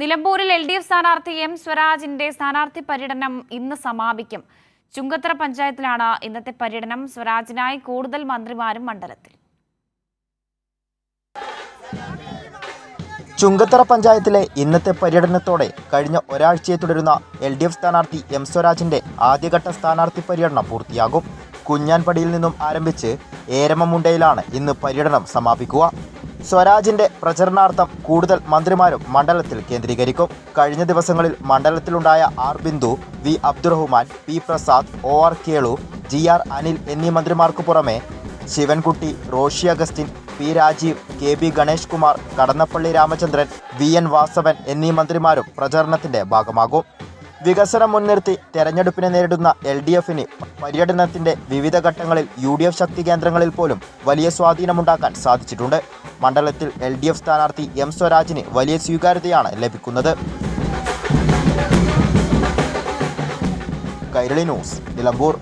നിലമ്പൂരിൽ L D F സ്ഥാനാർത്ഥി M സ്വരാജിന്റെ സ്ഥാനാർത്ഥി പര്യടനം ഇന്ന് സമാപിക്കും. ചുങ്കത്തറ പഞ്ചായത്തിലാണ് ഇന്നത്തെ പര്യടനം. സ്വരാജിനായി കൂടുതൽ മന്ത്രിമാരും മണ്ഡലത്തിൽ. ചുങ്കത്തറ പഞ്ചായത്തിലെ ഇന്നത്തെ പര്യടനത്തോടെ കഴിഞ്ഞ ഒരാഴ്ചയെ തുടരുന്ന എൽ ഡി എഫ് സ്ഥാനാർത്ഥി എം സ്വരാജിന്റെ ആദ്യഘട്ട സ്ഥാനാർത്ഥി പര്യടനം പൂർത്തിയാകും. കുഞ്ഞാൻപടിയിൽ നിന്നും ആരംഭിച്ച് ഏരമമുണ്ടയിലാണ് ഇന്ന് പര്യടനം സമാപിക്കുക. സ്വരാജിന്റെ പ്രചരണാർത്ഥം കൂടുതൽ മന്ത്രിമാരും മണ്ഡലത്തിൽ കേന്ദ്രീകരിക്കും. കഴിഞ്ഞ ദിവസങ്ങളിൽ മണ്ഡലത്തിലുണ്ടായ R Bindu V Abdurahiman P Prasad O R Kelu G R Anil എന്നീ മന്ത്രിമാർക്കു പുറമെ Sivankutty Roshy Augustine P Rajeev K B Ganesh Kumar Kadannappally Ramachandran V N Vasavan എന്നീ മന്ത്രിമാരും പ്രചരണത്തിന്റെ ഭാഗമാകും. വികസനം മുൻനിർത്തി തെരഞ്ഞെടുപ്പിനെ നേരിടുന്ന എൽ ഡി എഫിന് പര്യടനത്തിന്റെ വിവിധ ഘട്ടങ്ങളിൽ യു ഡി എഫ് ശക്തി കേന്ദ്രങ്ങളിൽ പോലും വലിയ സ്വാധീനമുണ്ടാക്കാൻ സാധിച്ചിട്ടുണ്ട്. മണ്ഡലത്തിൽ എൽ ഡി എഫ് സ്ഥാനാർത്ഥി എം സ്വരാജിന് വലിയ സ്വീകാര്യതയാണ് ലഭിക്കുന്നത്. കൈരളി ന്യൂസ് നിലമ്പൂർ.